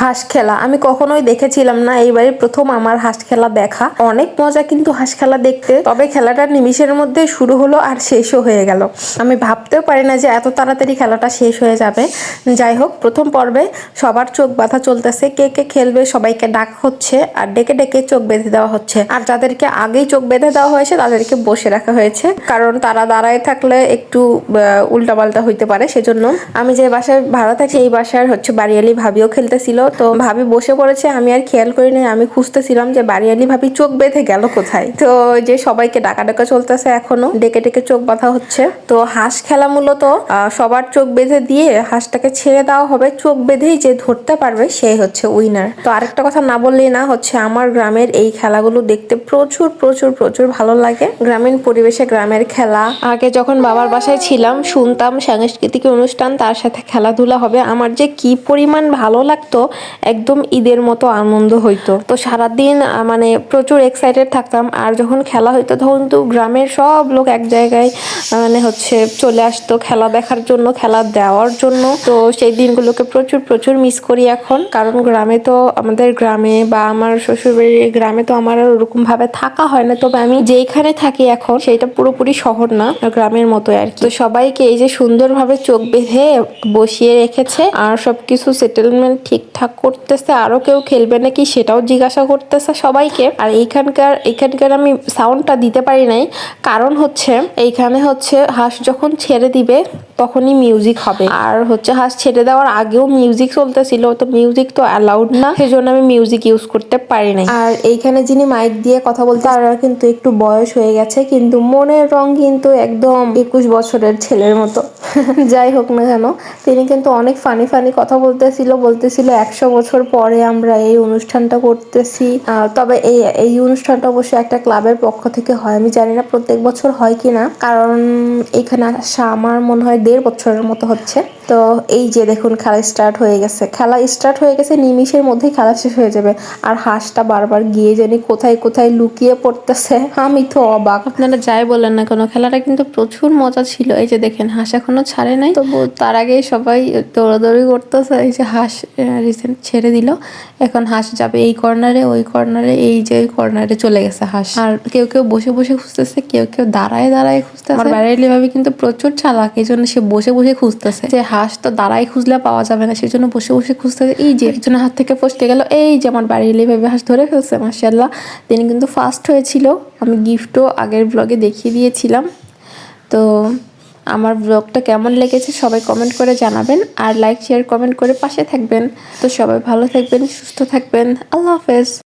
হাঁস খেলা। আমি কখনোই দেখেছিলাম না এইবারই প্রথম আমার হাঁস খেলা দেখা। অনেক মজা কিন্তু হাঁস খেলা দেখতে। তবে খেলাটা নিমিষের মধ্যে শুরু হলো আর শেষও হয়ে গেল। আমি ভাবতেও পারি না যে এত তাড়াতাড়ি খেলাটা শেষ হয়ে যাবে। যাই হোক, প্রথম পর্বে সবার চোখ বাঁধা চলতেছে। কে কে খেলবে, সবাইকে ডাক হচ্ছে আর ডেকে ডেকে চোখ বেঁধে দেওয়া হচ্ছে। আর যাদেরকে আগেই চোখ বেঁধে দেওয়া হয়েছে, তাদেরকে বসে রাখা হয়েছে। কারণ তারা দাঁড়ায় থাকলে একটু উল্টাপাল্টা হইতে পারে। সেজন্য আমি যে বাসায় ভাড়া থাকি, এই বাসার হচ্ছে বাড়িয়ালি ভাবিও খেলতেছিল। তো ভাবি বসে পড়েছে, আমি আর খেয়াল করি নাই আমি খুঁজতেছিলাম যে বাড়িয়ালি ভাবি চোখ বেঁধে গেল কোথায়। তো যে সবাইকে ডাকা ডাকা চলতেছে এখনও, ডেকে ডেকে চোখ বাঁধা হচ্ছে। তো হাঁস খেলা মূলত সবার চোখ বেঁধে দিয়ে হাঁসটাকে ছেড়ে দেওয়া হবে, চোখ বেঁধেই যে ধরতে পারবে সে হচ্ছে উইনার তো আরেকটা কথা না বললেই না, হচ্ছে আমার গ্রামের এই খেলাগুলো দেখতে প্রচুর প্রচুর প্রচুর ভালো লাগে। গ্রামীণ পরিবেশে গ্রামের খেলা। আগে যখন বাবার বাসায় ছিলাম, শুনতাম সাংস্কৃতিক অনুষ্ঠান, তার সাথে খেলাধুলা হবে। আমার যে কি পরিমাণ ভালো লাগতো একদম ঈদের মতো আনন্দ হইতো। তো সারাদিন মানে প্রচুর এক্সাইটেড থাকতাম। আর যখন খেলা হইতো, তখন তো গ্রামের সব লোক এক জায়গায় মানে হচ্ছে চলে আসতো খেলা দেখার জন্য, খেলা দেওয়ার জন্য। তো সেই দিনগুলোকে প্রচুর প্রচুর মিস করি এখন। কারণ গ্রামে তো আমাদের গ্রামে বা আমার শ্বশুরবাড়ির গ্রামে তো আমার ওরকম ভাবে থাকা হয় না। তবে আমি যেইখানে থাকি এখন সেটা পুরোপুরি শহর না, গ্রামের মতো আর তো সবাইকে এই যে সুন্দরভাবে চোখ বেঁধে বসিয়ে রেখেছে, আর সবকিছু সেটেলমেন্ট ঠিকঠাক করতেছে, আরও কেউ খেলবে নাকি সেটাও জিজ্ঞাসা করতেছে সবাইকে। আর এইখানকার এখানকার আমি সাউন্ডটা দিতে পারি নাই। কারণ হচ্ছে, এইখানে হচ্ছে হাঁস যখন ছেড়ে দিবে তখনই মিউজিক হবে। আর হচ্ছে হাঁস ছেড়ে দেওয়ার আগেও মিউজিক চলতেছিল তো মিউজিক তো অ্যালাউড না সেজন্য আমি মিউজিক ইউজ করতে পারি নাই। আর এইখানে যিনি মাইক দিয়ে কথা বলতে তার কিন্তু একটু বয়স হয়ে গেছে কিন্তু মনের রং কিন্তু একদম একুশ বছরের ছেলের মতো। যাই হোক না কেন তিনি কিন্তু অনেক ফানি ফানি কথা বলতেছিল বলতেছিল একশো বছর পরে আমরা এই অনুষ্ঠানটা করতেছি। তবে এই এই অনুষ্ঠানটা অবশ্যই একটা ক্লাবের পক্ষ থেকে হয় আমি জানি না প্রত্যেক বছর হয় কিনা কারণ এখানে আসা আমার মনে হয় দেড় বছরের মতো হচ্ছে। তো এই যে দেখুন খেলা স্টার্ট হয়ে গেছে। খেলা স্টার্ট হয়ে গেছে নিমিষের মধ্যেই খেলা শেষ হয়ে যাবে। আর হাঁসটা বারবার গিয়ে জানি কোথায় কোথায় লুকিয়ে পড়তেছে। আমি তো অবাক। আপনারা যাই বলেন না কেন খেলাটা কিন্তু প্রচুর মজা ছিল। এই যে দেখেন হাঁস এখনও ছাড়ে নাই। তবু তার আগেই সবাই দৌড়াদৌড়ি করতেছে। এই যে হাঁস রিসেন্ট ছেড়ে দিল। এখন হাঁস যাবে এই কর্নারে ওই কর্নারে এই যে কর্নারে চলে গেছে হাঁস। আর কেউ কেউ বসে বসে খুঁজতেছে কেউ কেউ দাঁড়ায় দাঁড়ায় খুঁজতেছে। আমার বাইরেলি ভাবে কিন্তু প্রচুর চালাক এই জন্য সে বসে বসে খুঁজতেছে। যে হাঁস তো দাঁড়ায় খুঁজলে পাওয়া যাবে না সেই জন্য বসে বসে খুঁজতেছে। এই যে একজন হাত থেকে ফসকে গেল, এই যে আমার বাড়ির ভাবে হাঁস ধরে ফেলছে মার্শাল্লাহ তিনি কিন্তু ফার্স্ট হয়েছিল। আমি গিফটও আগের ব্লগে দেখিয়ে দিয়েছিলাম। তো আমার ব্লগটা কেমন লেগেছে সবাই কমেন্ট করে জানাবেন, আর লাইক শেয়ার কমেন্ট করে পাশে থাকবেন। তো সবাই ভালো থাকবেন, সুস্থ থাকবেন। আল্লাহ হাফেজ।